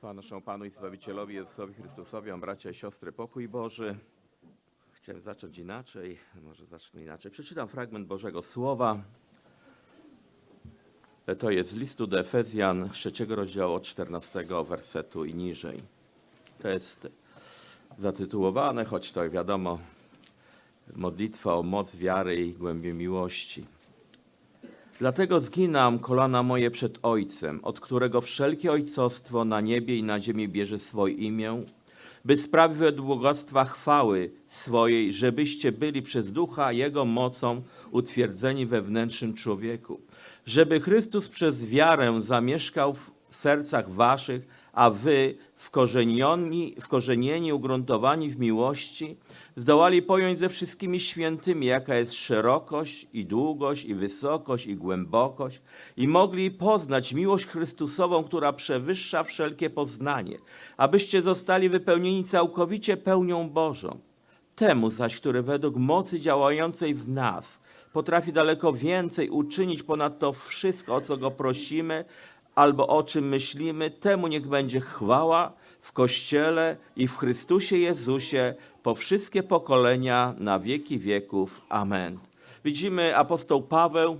Chwała naszemu Panu i Zbawicielowi Jezusowi Chrystusowi, bracia i siostry, pokój Boży. Chciałem zacząć inaczej, może zacznę inaczej. Przeczytam fragment Bożego Słowa. To jest z listu do Efezjan, trzeciego rozdziału od 14 wersetu i niżej. To jest zatytułowane, choć to wiadomo, modlitwa o moc wiary i głębię miłości. Dlatego zginam kolana moje przed Ojcem, od którego wszelkie ojcostwo na niebie i na ziemi bierze swoje imię, by sprawić według bogactwa chwały swojej, żebyście byli przez ducha Jego mocą utwierdzeni we wnętrznym człowieku, żeby Chrystus przez wiarę zamieszkał w sercach waszych, a wy wkorzenieni, ugruntowani w miłości, zdołali pojąć ze wszystkimi świętymi, jaka jest szerokość i długość i wysokość i głębokość i mogli poznać miłość Chrystusową, która przewyższa wszelkie poznanie, abyście zostali wypełnieni całkowicie pełnią Bożą. Temu zaś, który według mocy działającej w nas potrafi daleko więcej uczynić ponad to wszystko, o co go prosimy, albo o czym myślimy, temu niech będzie chwała w Kościele i w Chrystusie Jezusie po wszystkie pokolenia na wieki wieków. Amen. Widzimy apostoł Paweł,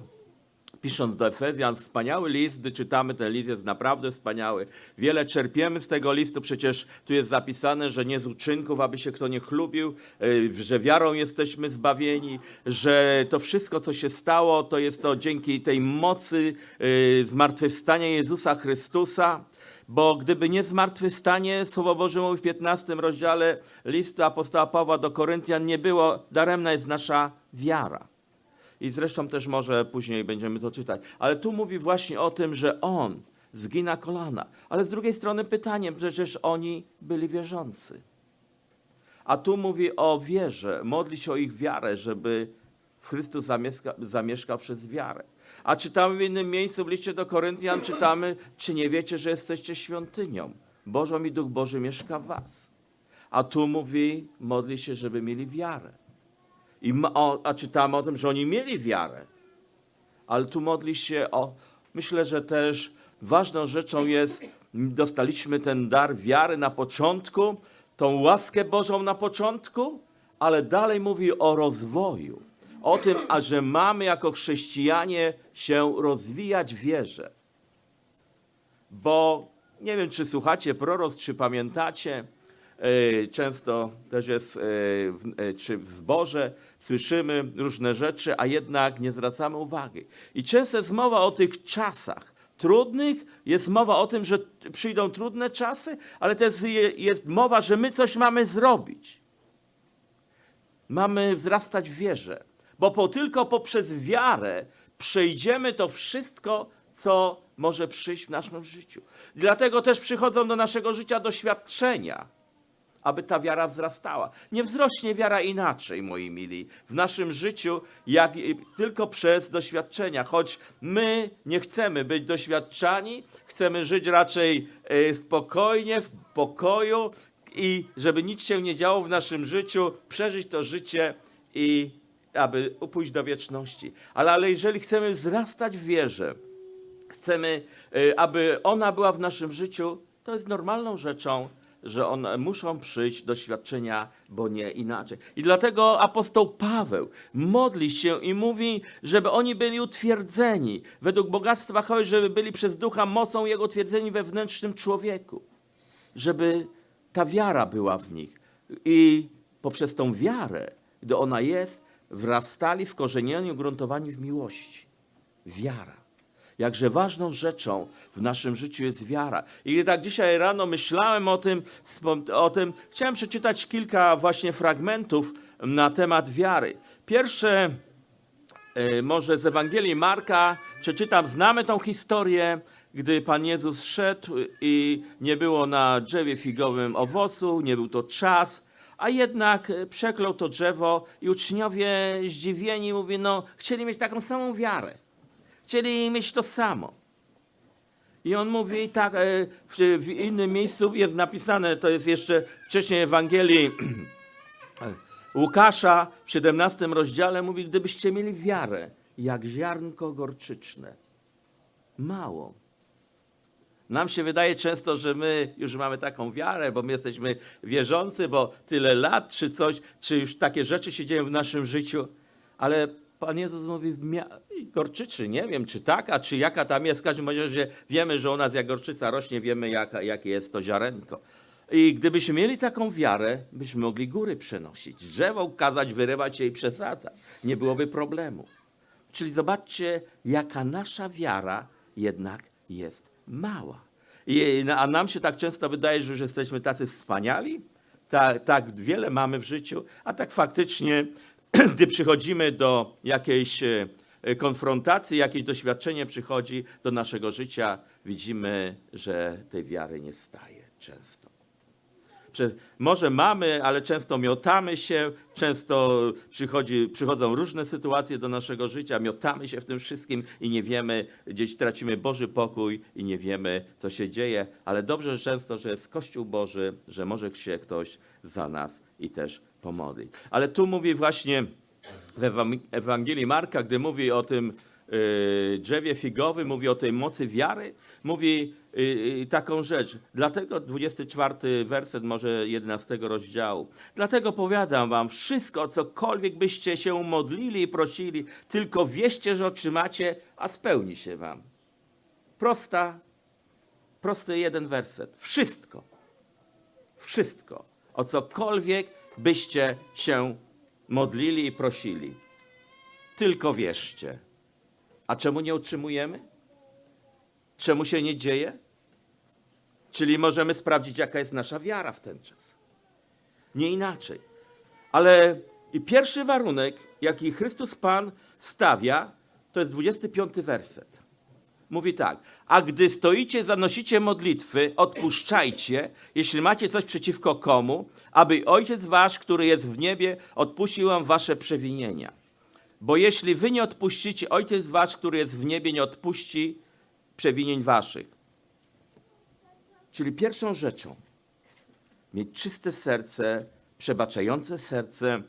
pisząc do Efezjan, wspaniały list, gdy czytamy ten list, jest naprawdę wspaniały. Wiele czerpiemy z tego listu, przecież tu jest zapisane, że nie z uczynków, aby się kto nie chlubił, y, że wiarą jesteśmy zbawieni, że to wszystko, co się stało, to jest to dzięki tej mocy y, zmartwychwstania Jezusa Chrystusa. Bo gdyby nie zmartwychwstanie, Słowo Boże mówi w 15 rozdziale listu apostoła Pawła do Koryntian, nie było, daremna jest nasza wiara. I zresztą też może później będziemy to czytać. Ale tu mówi właśnie o tym, że on zgina kolana. Ale z drugiej strony pytanie, przecież oni byli wierzący. A tu mówi o wierze, modli się o ich wiarę, żeby w Chrystus zamieszka, zamieszkał przez wiarę. A czytamy w innym miejscu, w liście do Koryntian, czytamy, czy nie wiecie, że jesteście świątynią Bożą i Duch Boży mieszka w was. A tu mówi, modli się, żeby mieli wiarę. I o, a czytamy o tym, że oni mieli wiarę. Ale tu modli się o. Myślę, że też ważną rzeczą jest, dostaliśmy ten dar wiary na początku, tą łaskę Bożą na początku, ale dalej mówi o rozwoju. O tym, a że mamy jako chrześcijanie się rozwijać wierze. Bo nie wiem, czy słuchacie proroc, czy pamiętacie, e, często też jest, e, e, czy w zborze słyszymy różne rzeczy, a jednak nie zwracamy uwagi. I często jest mowa o tych czasach trudnych, jest mowa o tym, że przyjdą trudne czasy, ale też je- jest mowa, że my coś mamy zrobić. Mamy wzrastać w wierze, bo po, tylko poprzez wiarę przejdziemy to wszystko, co może przyjść w naszym życiu. Dlatego też przychodzą do naszego życia doświadczenia, aby ta wiara wzrastała. Nie wzrośnie wiara inaczej, moi mili, w naszym życiu, jak tylko przez doświadczenia. Choć my nie chcemy być doświadczani, chcemy żyć raczej e, spokojnie, w pokoju i żeby nic się nie działo w naszym życiu, przeżyć to życie i aby pójść do wieczności. Ale, ale jeżeli chcemy wzrastać w wierze, chcemy, y, aby ona była w naszym życiu, to jest normalną rzeczą, że one muszą przyjść doświadczenia, bo nie inaczej. I dlatego apostoł Paweł modli się i mówi, żeby oni byli utwierdzeni według bogactwa chwały, żeby byli przez ducha mocą jego utwierdzeni we wnętrznym człowieku. Żeby ta wiara była w nich. I poprzez tą wiarę, gdy ona jest, wrastali w korzenieniu, gruntowani w miłości. Wiara. Jakże ważną rzeczą w naszym życiu jest wiara. I tak dzisiaj rano myślałem o tym, o tym, chciałem przeczytać kilka właśnie fragmentów na temat wiary. Pierwsze, e, może z Ewangelii Marka, przeczytam, znamy tą historię, gdy Pan Jezus szedł i nie było na drzewie figowym owocu, nie był to czas, a jednak e, przeklął to drzewo i uczniowie zdziwieni mówią, no chcieli mieć taką samą wiarę. Chcieli mieć to samo. I on mówi tak, e, w, innym miejscu jest napisane, to jest jeszcze wcześniej Ewangelii Łukasza w 17 rozdziale mówi, gdybyście mieli wiarę jak ziarnko gorczyczne, małą, Nam się wydaje często, że my już mamy taką wiarę, bo my jesteśmy wierzący, bo tyle lat, czy coś, czy już takie rzeczy się dzieją w naszym życiu, ale Pan Jezus mówi, gorczyczy, nie wiem, czy taka, czy jaka tam jest, w każdym razie wiemy, że u nas jak gorczyca rośnie, wiemy jaka, jakie jest to ziarenko. I gdybyśmy mieli taką wiarę, byśmy mogli góry przenosić, drzewo kazać wyrywać je i przesadzać. Nie byłoby problemu. Czyli zobaczcie, jaka nasza wiara jednak jest mała. I, a nam się tak często wydaje, że jesteśmy tacy wspaniali, tak, tak wiele mamy w życiu, a tak faktycznie, gdy przychodzimy do jakiejś e, konfrontacji, jakieś doświadczenie przychodzi do naszego życia, widzimy, że tej wiary nie staje często. Może mamy, ale często miotamy się, często przychodzi, przychodzą różne sytuacje do naszego życia, miotamy się w tym wszystkim i nie wiemy, gdzieś tracimy Boży pokój i nie wiemy, co się dzieje, ale dobrze że często, że jest Kościół Boży, że może się ktoś za nas i też pomodlić. Ale tu mówi właśnie w Ewangelii Marka, gdy mówi o tym drzewie figowym, mówi o tej mocy wiary, mówi y, y, taką rzecz. Dlatego 24 werset może 11 rozdziału. Dlatego powiadam wam, wszystko, cokolwiek byście się modlili i prosili, tylko wieście, że otrzymacie, a spełni się wam. Prosta, prosty jeden werset. Wszystko. Wszystko. O cokolwiek byście się modlili i prosili. Tylko wierzcie. A czemu nie otrzymujemy? Czemu się nie dzieje? Czyli możemy sprawdzić, jaka jest nasza wiara w ten czas. Nie inaczej. Ale i pierwszy warunek, jaki Chrystus Pan stawia, to jest 25 werset. Mówi tak, a gdy stoicie, zanosicie modlitwy, odpuszczajcie, jeśli macie coś przeciwko komu, aby Ojciec Wasz, który jest w niebie, odpuścił wam wasze przewinienia. Bo jeśli wy nie odpuścicie, Ojciec Wasz, który jest w niebie, nie odpuści przewinień waszych. Czyli pierwszą rzeczą, mieć czyste serce, przebaczające serce,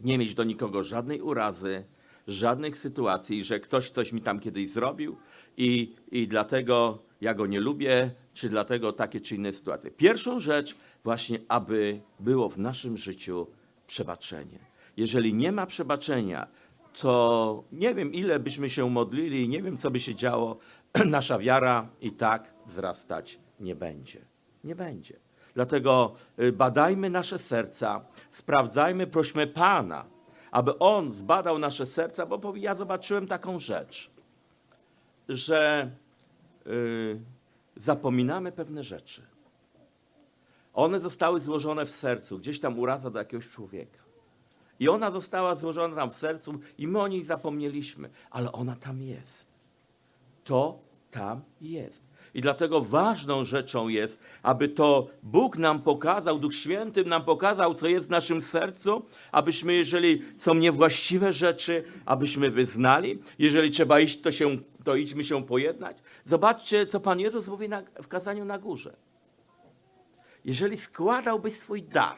nie mieć do nikogo żadnej urazy, żadnych sytuacji, że ktoś coś mi tam kiedyś zrobił i, i dlatego ja go nie lubię, czy dlatego takie czy inne sytuacje. Pierwszą rzecz właśnie, aby było w naszym życiu przebaczenie. Jeżeli nie ma przebaczenia, to nie wiem, ile byśmy się modlili, nie wiem, co by się działo, nasza wiara i tak wzrastać nie będzie. Nie będzie. Dlatego y, badajmy nasze serca, sprawdzajmy, prośmy Pana, aby On zbadał nasze serca, bo ja zobaczyłem taką rzecz, że y, zapominamy pewne rzeczy. One zostały złożone w sercu, gdzieś tam uraza do jakiegoś człowieka. I ona została złożona tam w sercu i my o niej zapomnieliśmy, ale ona tam jest. To tam jest. I dlatego ważną rzeczą jest, aby to Bóg nam pokazał, Duch Święty nam pokazał, co jest w naszym sercu, abyśmy, jeżeli są niewłaściwe rzeczy, abyśmy wyznali. Jeżeli trzeba iść, to, się, to idźmy się pojednać. Zobaczcie, co Pan Jezus mówi na, w kazaniu na górze. Jeżeli składałbyś swój dar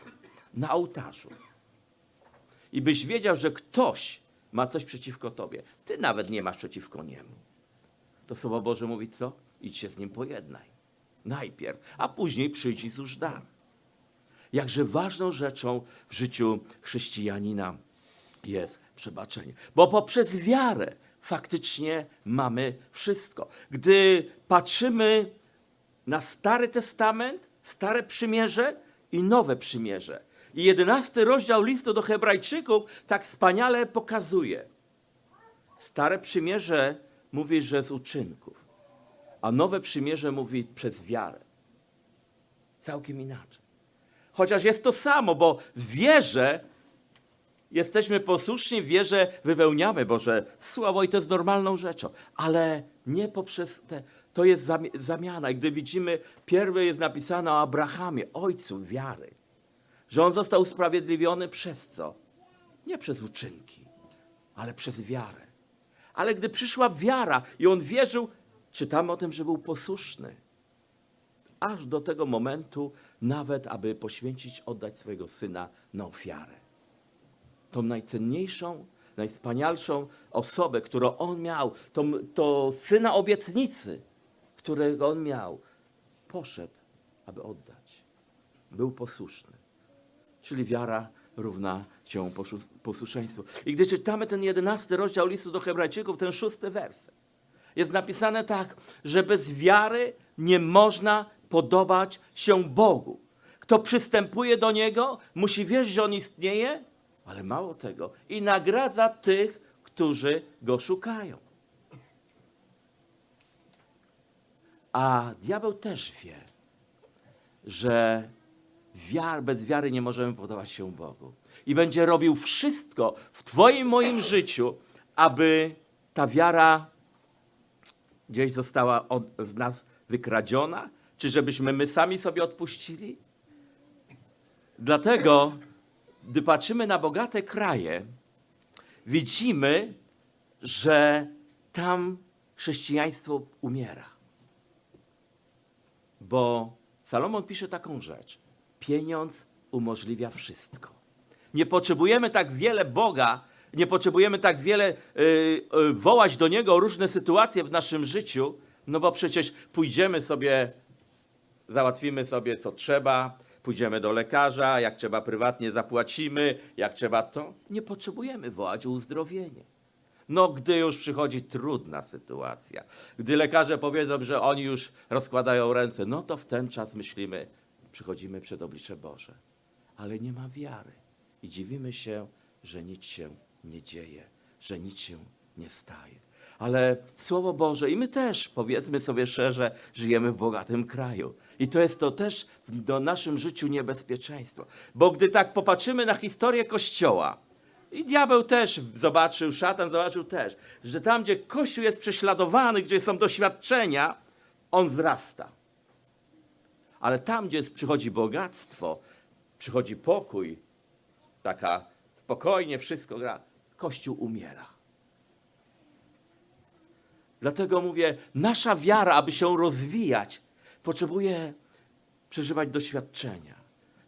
na ołtarzu i byś wiedział, że ktoś ma coś przeciwko tobie, ty nawet nie masz przeciwko niemu, to Słowo Boże mówi co? Idź się z nim pojednaj. Najpierw, a później przyjdź i złóż dar. Jakże ważną rzeczą w życiu chrześcijanina jest przebaczenie. Bo poprzez wiarę faktycznie mamy wszystko. Gdy patrzymy na Stary Testament, Stare Przymierze i Nowe Przymierze. I jedenasty rozdział listu do Hebrajczyków tak wspaniale pokazuje. Stare Przymierze mówi, że z uczynków, a Nowe Przymierze mówi przez wiarę. Całkiem inaczej. Chociaż jest to samo, bo w wierze jesteśmy posłuszni, w wierze wypełniamy Boże Słowo i to jest normalną rzeczą, ale nie poprzez te, to jest zami- zamiana. I gdy widzimy, pierwej jest napisane o Abrahamie, ojcu wiary, że on został usprawiedliwiony przez co? Nie przez uczynki, ale przez wiarę. Ale gdy przyszła wiara i on wierzył, czytamy o tym, że był posłuszny. Aż do tego momentu, nawet aby poświęcić, oddać swojego syna na ofiarę tą najcenniejszą, najwspanialszą osobę, którą on miał, to, to syna obietnicy, którego on miał, poszedł, aby oddać. Był posłuszny. Czyli wiara równa się posłuszeństwu. I gdy czytamy ten jedenasty rozdział listu do Hebrajczyków, ten szósty werset, jest napisane tak, że bez wiary nie można podobać się Bogu. Kto przystępuje do Niego, musi wierzyć, że On istnieje, ale mało tego, i nagradza tych, którzy Go szukają. A diabeł też wie, że wiar, bez wiary nie możemy podobać się Bogu. I będzie robił wszystko w Twoim, moim życiu, aby ta wiara gdzieś została od, z nas wykradziona, czy żebyśmy my sami sobie odpuścili. Dlatego, gdy patrzymy na bogate kraje, widzimy, że tam chrześcijaństwo umiera. Bo Salomon pisze taką rzecz. Pieniądz umożliwia wszystko. Nie potrzebujemy tak wiele Boga, nie potrzebujemy tak wiele y, y, wołać do Niego o różne sytuacje w naszym życiu, no bo przecież pójdziemy sobie, załatwimy sobie co trzeba, pójdziemy do lekarza, jak trzeba prywatnie zapłacimy, jak trzeba to. Nie potrzebujemy wołać o uzdrowienie. No, gdy już przychodzi trudna sytuacja, gdy lekarze powiedzą, że oni już rozkładają ręce, no to w ten czas myślimy, przychodzimy przed oblicze Boże. Ale nie ma wiary i dziwimy się, że nic się nie dzieje, że nic się nie staje. Ale Słowo Boże, i my też, powiedzmy sobie szczerze, żyjemy w bogatym kraju. I to jest to też w do naszym życiu niebezpieczeństwo. Bo gdy tak popatrzymy na historię Kościoła, i diabeł też zobaczył, szatan zobaczył też, że tam, gdzie Kościół jest prześladowany, gdzie są doświadczenia, on wzrasta. Ale tam, gdzie przychodzi bogactwo, przychodzi pokój, taka spokojnie wszystko gra, Kościół umiera. Dlatego mówię, nasza wiara, aby się rozwijać, potrzebuje przeżywać doświadczenia.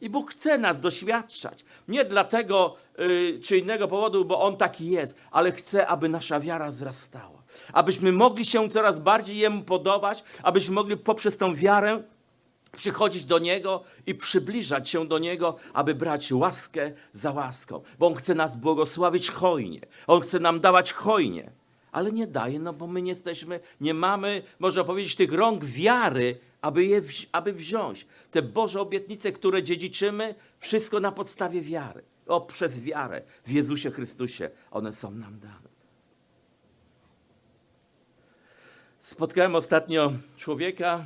I Bóg chce nas doświadczać. Nie dlatego y, czy innego powodu, bo On taki jest, ale chce, aby nasza wiara wzrastała. Abyśmy mogli się coraz bardziej Jemu podobać, abyśmy mogli poprzez tą wiarę przychodzić do Niego i przybliżać się do Niego, aby brać łaskę za łaską. Bo On chce nas błogosławić hojnie. On chce nam dawać hojnie. Ale nie daje, no bo my nie jesteśmy, nie mamy, można powiedzieć, tych rąk wiary, aby je aby wziąć. Te Boże obietnice, które dziedziczymy, wszystko na podstawie wiary. O, przez wiarę w Jezusie Chrystusie one są nam dane. Spotkałem ostatnio człowieka,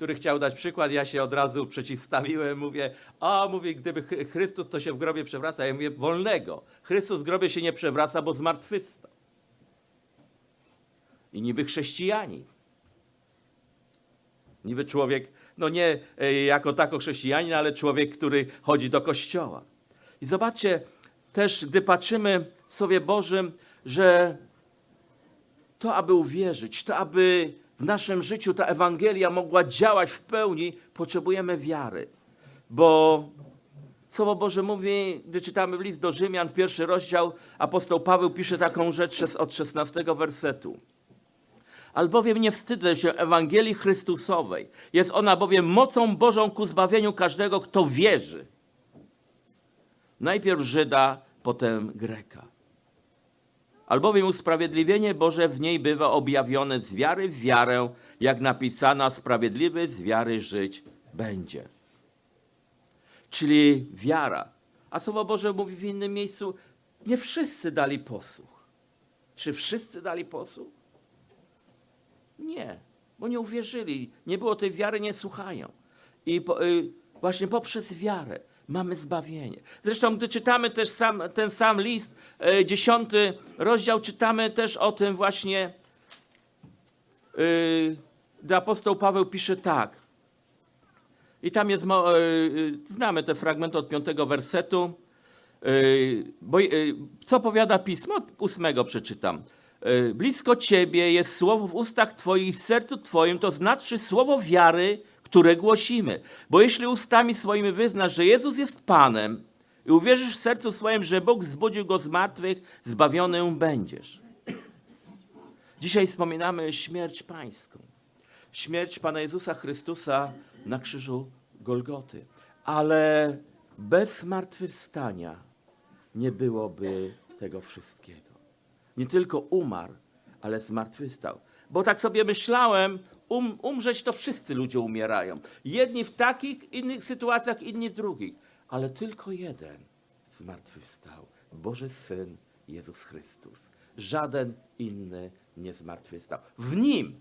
który chciał dać przykład. Ja się od razu przeciwstawiłem. Mówię, a mówię, gdyby Chrystus to się w grobie przewraca. Ja mówię, wolnego. Chrystus w grobie się nie przewraca, bo zmartwychwstał. I niby chrześcijani. Niby człowiek, no nie e, jako tako chrześcijanin, ale człowiek, który chodzi do kościoła. I zobaczcie też, gdy patrzymy w Słowie Bożym, że to, aby uwierzyć, to, aby w naszym życiu ta Ewangelia mogła działać w pełni, potrzebujemy wiary. Bo Słowo Boże mówi, gdy czytamy w list do Rzymian, pierwszy rozdział, apostoł Paweł pisze taką rzecz od 16 wersetu. Albowiem nie wstydzę się Ewangelii Chrystusowej. Jest ona bowiem mocą Bożą ku zbawieniu każdego, kto wierzy. Najpierw Żyda, potem Greka. Albowiem usprawiedliwienie Boże w niej bywa objawione z wiary w wiarę, jak napisano, sprawiedliwy z wiary żyć będzie. Czyli wiara. A Słowo Boże mówi w innym miejscu, nie wszyscy dali posłuch. Czy wszyscy dali posłuch? Nie, bo nie uwierzyli. Nie było tej wiary, nie słuchają. I po, y, właśnie poprzez wiarę mamy zbawienie. Zresztą, gdy czytamy też sam, ten sam list, y, dziesiąty rozdział, czytamy też o tym właśnie, y, gdy apostoł Paweł pisze tak. I tam jest, y, znamy te fragmenty od piątego wersetu. Bo, co powiada pismo? Od ósmego przeczytam. Blisko ciebie jest słowo w ustach twoich w sercu twoim, to znaczy słowo wiary, które głosimy. Bo jeśli ustami swoimi wyznasz, że Jezus jest Panem i uwierzysz w sercu swoim, że Bóg zbudził go z martwych, zbawiony będziesz. Dzisiaj wspominamy śmierć pańską. śmierć Pana Jezusa Chrystusa na krzyżu Golgoty. Ale bez zmartwychwstania nie byłoby tego wszystkiego. Nie tylko umarł, ale zmartwychwstał. Bo tak sobie myślałem, um, umrzeć to wszyscy ludzie umierają. Jedni w takich innych sytuacjach, inni w drugich. Ale tylko jeden zmartwychwstał. Boży Syn Jezus Chrystus. Żaden inny nie zmartwychwstał. W Nim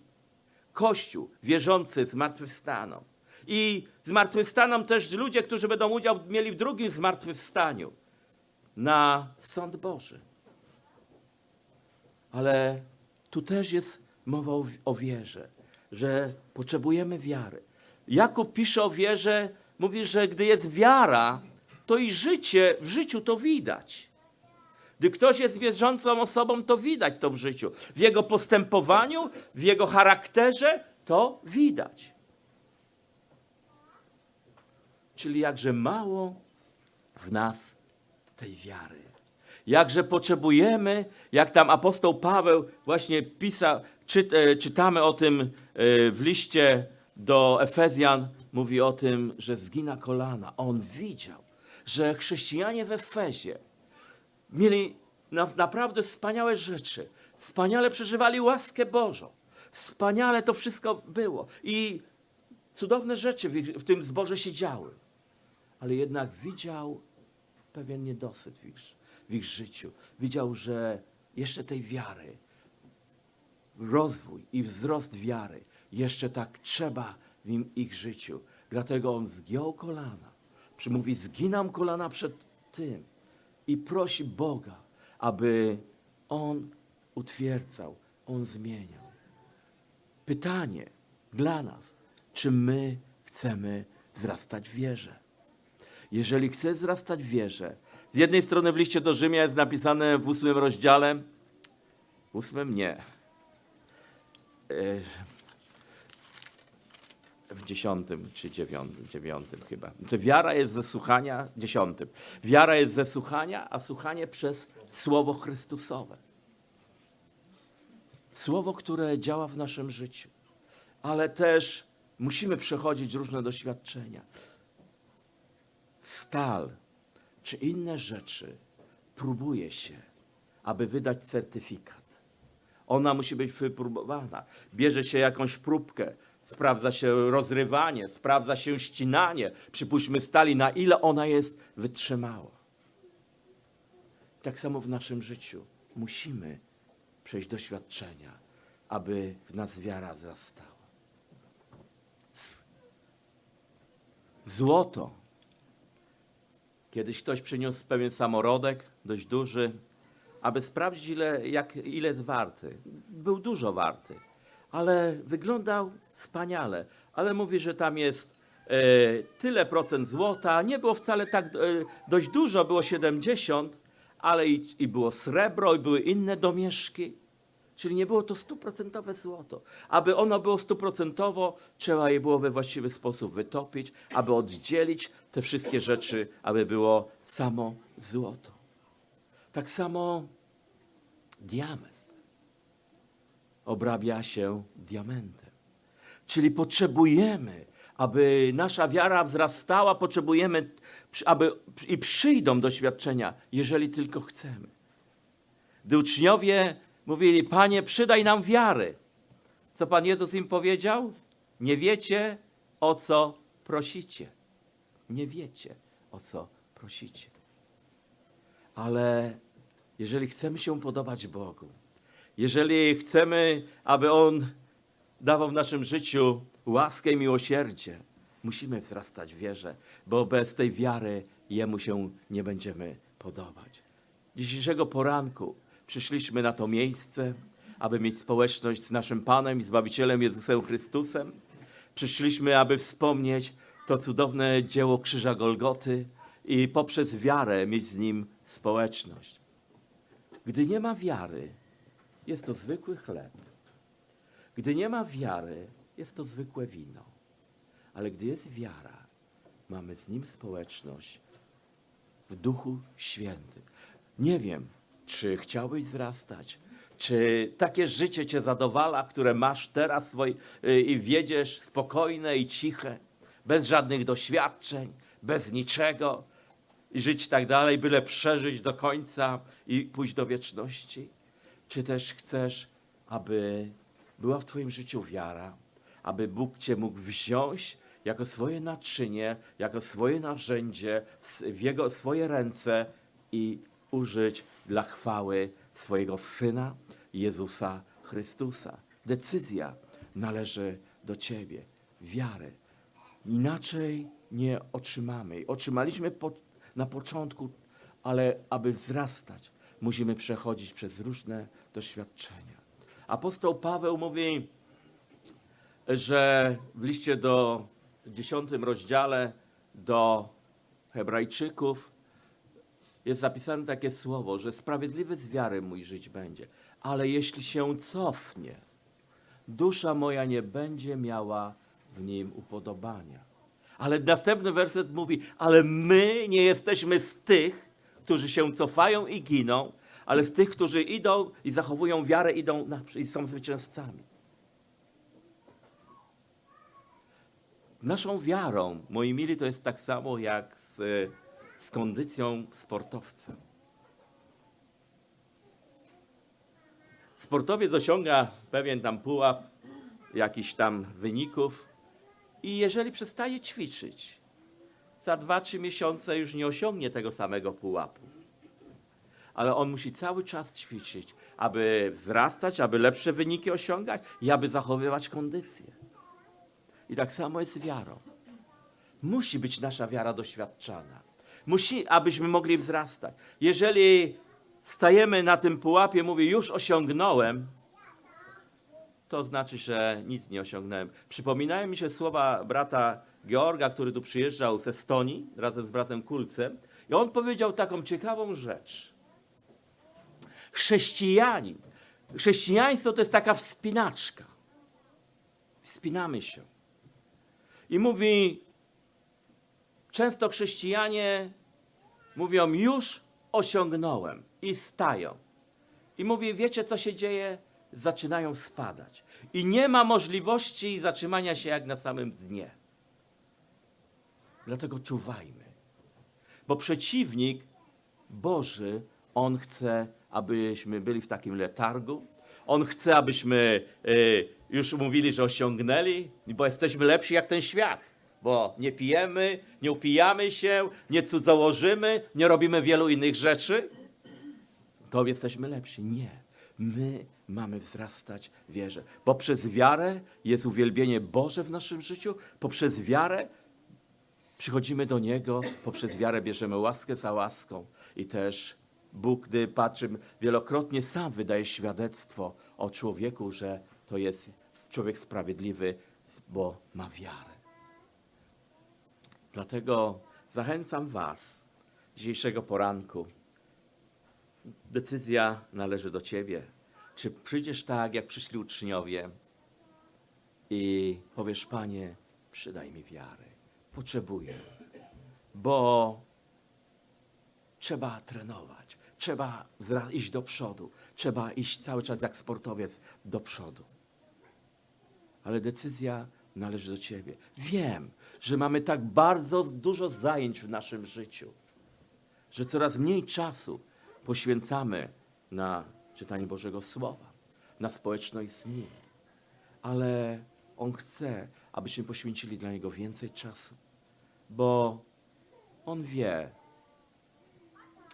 Kościół wierzący zmartwychwstaną. I zmartwychwstaną też ludzie, którzy będą udział mieli w drugim zmartwychwstaniu na sąd Boży. Ale tu też jest mowa o, wierze, że potrzebujemy wiary. Jakub pisze o wierze, mówi, że gdy jest wiara, to i życie, w życiu to widać. Gdy ktoś jest wierzącą osobą, to widać to w życiu. W jego postępowaniu, w jego charakterze to widać. Czyli jakże mało w nas tej wiary. Jakże potrzebujemy, jak tam apostoł Paweł właśnie pisał, e, czytamy o tym w liście do Efezjan, mówi o tym, że zgina kolana. On widział, że chrześcijanie w Efezie mieli na- naprawdę wspaniałe rzeczy. Wspaniale przeżywali łaskę Bożą. Wspaniale to wszystko było. I cudowne rzeczy w tym zborze się działy. Ale jednak widział pewien niedosyt w ich, w ich życiu. Widział, że jeszcze tej wiary, rozwój i wzrost wiary jeszcze tak trzeba w im, ich życiu. Dlatego on zgiął kolana. Przy- Mówi, zginam kolana przed tym i prosi Boga, aby On utwierdzał, On zmieniał. Pytanie dla nas, czy my chcemy wzrastać w wierze? Jeżeli chcesz wzrastać w wierze, z jednej strony w liście do Rzymia jest napisane w ósmym rozdziale, ósmym nie, E, w dziesiątym czy dziewiątym, dziewiątym chyba. To wiara jest ze słuchania, dziesiątym. Wiara jest ze słuchania, a słuchanie przez Słowo Chrystusowe. Słowo, które działa w naszym życiu. Ale też musimy przechodzić różne doświadczenia. Stal czy inne rzeczy próbuje się, aby wydać certyfikat. Ona musi być wypróbowana. Bierze się jakąś próbkę, sprawdza się rozrywanie, sprawdza się ścinanie. Przypuśćmy stali, na ile ona jest wytrzymała. Tak samo w naszym życiu musimy przejść doświadczenia, aby w nas wiara wzrastała. Złoto. Kiedyś ktoś przyniósł pewien samorodek, dość duży, aby sprawdzić, ile, jak, ile jest warty. Był dużo warty, ale wyglądał wspaniale. Ale mówi, że tam jest e, tyle procent złota. Nie było wcale tak e, dość dużo, było 70, ale i, i było srebro, i były inne domieszki. Czyli nie było to stuprocentowe złoto. Aby ono było stuprocentowo, trzeba je było we właściwy sposób wytopić, aby oddzielić te wszystkie rzeczy, aby było samo złoto. Tak samo diament obrabia się diamentem. Czyli potrzebujemy, aby nasza wiara wzrastała, potrzebujemy, aby i przyjdą doświadczenia, jeżeli tylko chcemy. Gdy uczniowie mówili, Panie, przydaj nam wiary. Co Pan Jezus im powiedział? Nie wiecie, o co prosicie. Nie wiecie, o co prosicie. Ale jeżeli chcemy się podobać Bogu, jeżeli chcemy, aby On dawał w naszym życiu łaskę i miłosierdzie, musimy wzrastać w wierze, bo bez tej wiary Jemu się nie będziemy podobać. Dzisiejszego poranku przyszliśmy na to miejsce, aby mieć społeczność z naszym Panem i Zbawicielem Jezusem Chrystusem. Przyszliśmy, aby wspomnieć to cudowne dzieło Krzyża Golgoty i poprzez wiarę mieć z Nim społeczność. Gdy nie ma wiary, jest to zwykły chleb. Gdy nie ma wiary, jest to zwykłe wino. Ale gdy jest wiara, mamy z Nim społeczność w Duchu Świętym. Nie wiem, czy chciałbyś wzrastać, Czy takie życie Cię zadowala, które masz teraz swoj, y, i wiedziesz spokojne i ciche, bez żadnych doświadczeń, bez niczego i żyć tak dalej, byle przeżyć do końca i pójść do wieczności? Czy też chcesz, aby była w Twoim życiu wiara, aby Bóg Cię mógł wziąć jako swoje naczynie, jako swoje narzędzie w Jego swoje ręce i użyć dla chwały swojego Syna Jezusa Chrystusa. Decyzja należy do Ciebie, wiary. Inaczej nie otrzymamy. Otrzymaliśmy po, na początku, ale aby wzrastać, musimy przechodzić przez różne doświadczenia. Apostoł Paweł mówi, że w liście do dziesiątym rozdziale do Hebrajczyków jest zapisane takie słowo, że sprawiedliwy z wiary mój żyć będzie, ale jeśli się cofnie, dusza moja nie będzie miała w nim upodobania. Ale następny werset mówi, ale my nie jesteśmy z tych, którzy się cofają i giną, ale z tych, którzy idą i zachowują wiarę, idą naprzód i są zwycięzcami. Naszą wiarą, moi mili, to jest tak samo jak z, z kondycją sportowca. Sportowiec osiąga pewien tam pułap jakichś tam wyników i jeżeli przestaje ćwiczyć, za dwa, trzy miesiące już nie osiągnie tego samego pułapu. Ale on musi cały czas ćwiczyć, aby wzrastać, aby lepsze wyniki osiągać i aby zachowywać kondycję. I tak samo jest wiarą. Musi być nasza wiara doświadczana. Musi, abyśmy mogli wzrastać. Jeżeli stajemy na tym pułapie, mówi, już osiągnąłem, to znaczy, że nic nie osiągnąłem. Przypominają mi się słowa brata Georga, który tu przyjeżdżał z Estonii razem z bratem Kulcem. I on powiedział taką ciekawą rzecz. Chrześcijanin, chrześcijaństwo to jest taka wspinaczka. Wspinamy się. I mówi, często chrześcijanie mówią, już osiągnąłem i stają. I mówi, wiecie co się dzieje? Zaczynają spadać. I nie ma możliwości zatrzymania się jak na samym dnie. Dlatego czuwajmy. Bo przeciwnik Boży, on chce, abyśmy byli w takim letargu. On chce, abyśmy y, już mówili, że osiągnęli, bo jesteśmy lepsi jak ten świat. Bo nie pijemy, nie upijamy się, nie cudzołożymy, nie robimy wielu innych rzeczy. To jesteśmy lepsi. Nie. My mamy wzrastać wierze. Poprzez wiarę jest uwielbienie Boże w naszym życiu. Poprzez wiarę przychodzimy do Niego, poprzez wiarę bierzemy łaskę za łaską. I też Bóg, gdy patrzy, wielokrotnie sam wydaje świadectwo o człowieku, że to jest człowiek sprawiedliwy, bo ma wiarę. Dlatego zachęcam Was dzisiejszego poranku. Decyzja należy do Ciebie. Czy przyjdziesz tak, jak przyszli uczniowie i powiesz, Panie, przydaj mi wiary. Potrzebuję, bo trzeba trenować, trzeba iść do przodu, trzeba iść cały czas jak sportowiec do przodu. Ale decyzja należy do Ciebie. Wiem, że mamy tak bardzo dużo zajęć w naszym życiu, że coraz mniej czasu poświęcamy na czytanie Bożego Słowa, na społeczność z Nim. Ale On chce, abyśmy poświęcili dla Niego więcej czasu, bo On wie,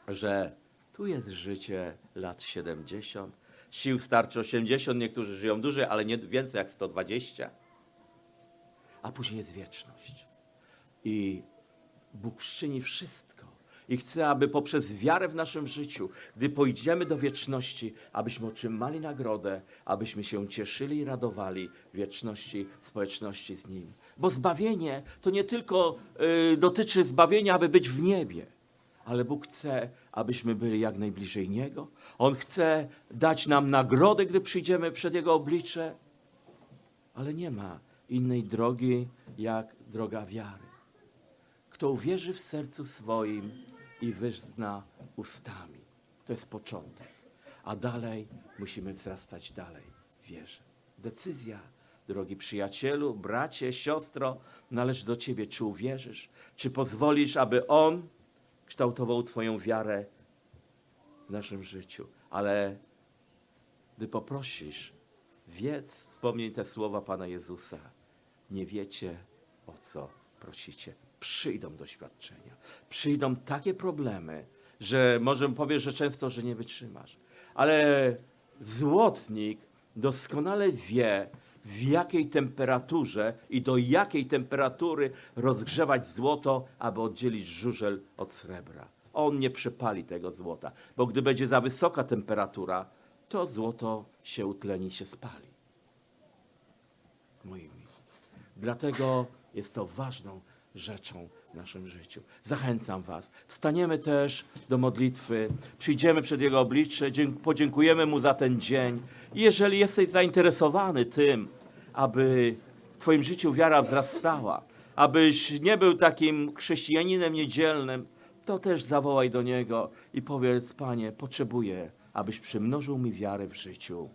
że tu jest życie lat 70, sił starczy 80, niektórzy żyją dłużej, ale nie więcej jak 120, a później jest wieczność. I Bóg wszczyni wszystko. I chce, aby poprzez wiarę w naszym życiu, gdy pójdziemy do wieczności, abyśmy otrzymali nagrodę, abyśmy się cieszyli i radowali wieczności, społeczności z Nim. Bo zbawienie to nie tylko y, dotyczy zbawienia, aby być w niebie, ale Bóg chce, abyśmy byli jak najbliżej Niego. On chce dać nam nagrodę, gdy przyjdziemy przed Jego oblicze, ale nie ma innej drogi jak droga wiary. Kto uwierzy w sercu swoim i wyzna ustami. To jest początek. a dalej musimy wzrastać dalej w wierze. Decyzja, drogi przyjacielu, bracie, siostro, należy do ciebie. Czy uwierzysz? Czy pozwolisz, aby On kształtował twoją wiarę w naszym życiu? Ale gdy poprosisz, wiedz, wspomnij te słowa Pana Jezusa. Nie wiecie, o co prosicie. Przyjdą doświadczenia. Przyjdą takie problemy, że może powiesz, że często, że nie wytrzymasz. Ale złotnik doskonale wie, w jakiej temperaturze i do jakiej temperatury rozgrzewać złoto, aby oddzielić żużel od srebra. On nie przepali tego złota, bo gdy będzie za wysoka temperatura, to złoto się utleni, się spali. Moi mili. Dlatego jest to ważną rzeczą w naszym życiu. Zachęcam Was. Wstaniemy też do modlitwy, przyjdziemy przed Jego oblicze, dzięk- podziękujemy Mu za ten dzień. I jeżeli jesteś zainteresowany tym, aby w Twoim życiu wiara wzrastała, abyś nie był takim chrześcijaninem niedzielnym, to też zawołaj do Niego i powiedz, Panie, potrzebuję, abyś przymnożył mi wiarę w życiu.